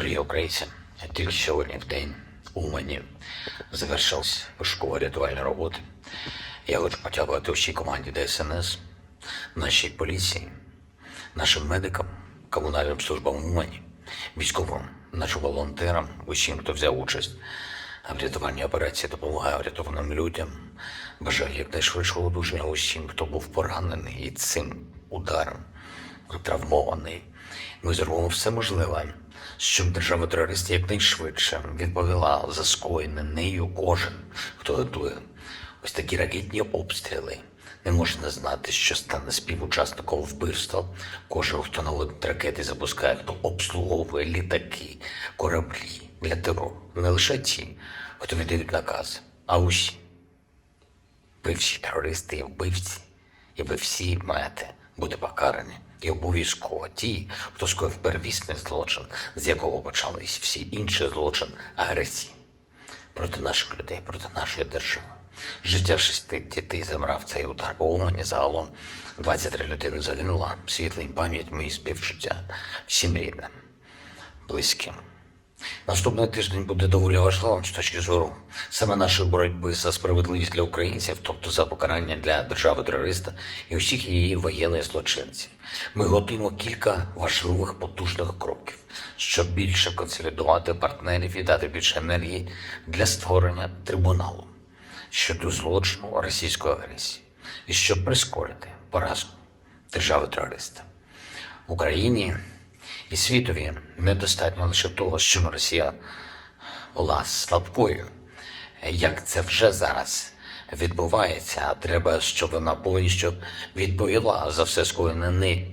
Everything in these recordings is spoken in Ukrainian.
Дорогі українці, тільки сьогодні в день у Умані завершилась пошукова рятувальна робота. Я хочу подякувати всій команді ДСНС, нашій поліції, нашим медикам, комунальним службам Умані, військовим, нашим волонтерам, усім, хто взяв участь в рятувальній операції, допомагає врятованим людям. Бажаю якнайшвидшого одужання усім, хто був поранений і цим ударом травмований. Ми зробимо все можливе, щоб держава терорист якнайшвидше відповіла за скоєне нею кожен, хто готує ось такі ракетні обстріли. Не можна знати, що стане співучасником вбивства. Кожен, хто наводить ракети, запускає, хто обслуговує літаки, кораблі для терору. Не лише ті, хто віддають наказ, а усі. Ви всі терористи і вбивці, і ви всі маєте бути покарані. І обов'язково ті, хто скоїв первісний злочин, з якого почались всі інші злочин агресії проти наших людей, проти нашої держави. Життя шести дітей забрав цей удар по Умані. Загалом 23 людини загинула. Світла їм пам'ять, мої співчуття всім рідним, близьким. Наступний тиждень буде доволі важливим з точки зору саме нашої боротьби за справедливість для українців, тобто за покарання для держави терориста і усіх її воєнних злочинців. Ми готуємо кілька важливих потужних кроків, щоб більше консолідувати партнерів і дати більше енергії для створення трибуналу щодо злочину російської агресії і щоб прискорити поразку держави терориста. В Україні і світові недостатньо лише того, що Росія була слабкою, як це вже зараз відбувається. А треба, щоб вона повністю відповіла за все скоєне нею.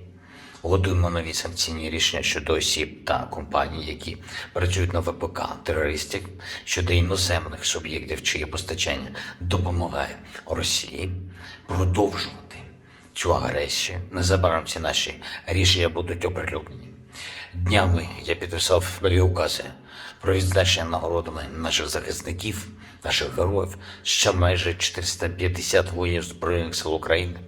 Готуємо нові санкційні рішення щодо осіб та компаній, які працюють на ВПК терористів, щодо іноземних суб'єктів, чиє постачання допомагає Росії продовжувати цю агресію. Незабаром ці наші рішення будуть оприлюднені. Днями я підписав нові укази про відзначення нагородами наших захисників, наших героїв, ще майже 450 воїнів Збройних сил України.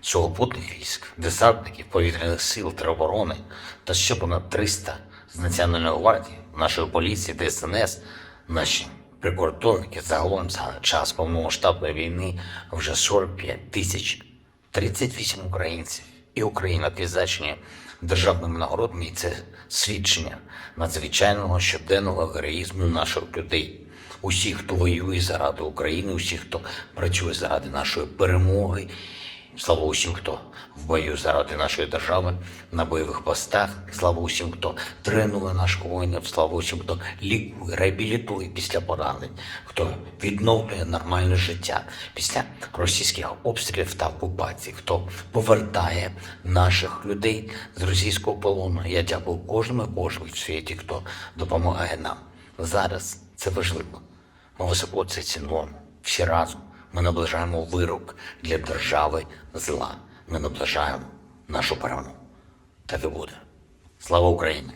Сухопутних військ, десантників, повітряних сил тероборони та ще понад 300 з Національної гвардії, нашої поліції, ДСНС, наші прикордонники загалом за час повномасштабної війни вже 45 тисяч 38 українців і Україна відзначені державними нагородами, і це свідчення надзвичайного щоденного героїзму наших людей. Усіх, хто воює заради України, усіх, хто працює заради нашої перемоги. Слава усім, хто в бою заради нашої держави на бойових постах. Слава усім, хто тренує наших воїнів. Слава усім, хто лікує, реабілітує після поранень, хто відновлює нормальне життя після російських обстрілів та окупації, хто повертає наших людей з російського полону. Я дякую кожному і кожному в світі, хто допомагає нам. Зараз це важливо. Ми високо це цінуємо всі разом. Ми наближаємо вирок для держави зла. Ми наближаємо нашу перемогу. Так і буде. Слава Україні!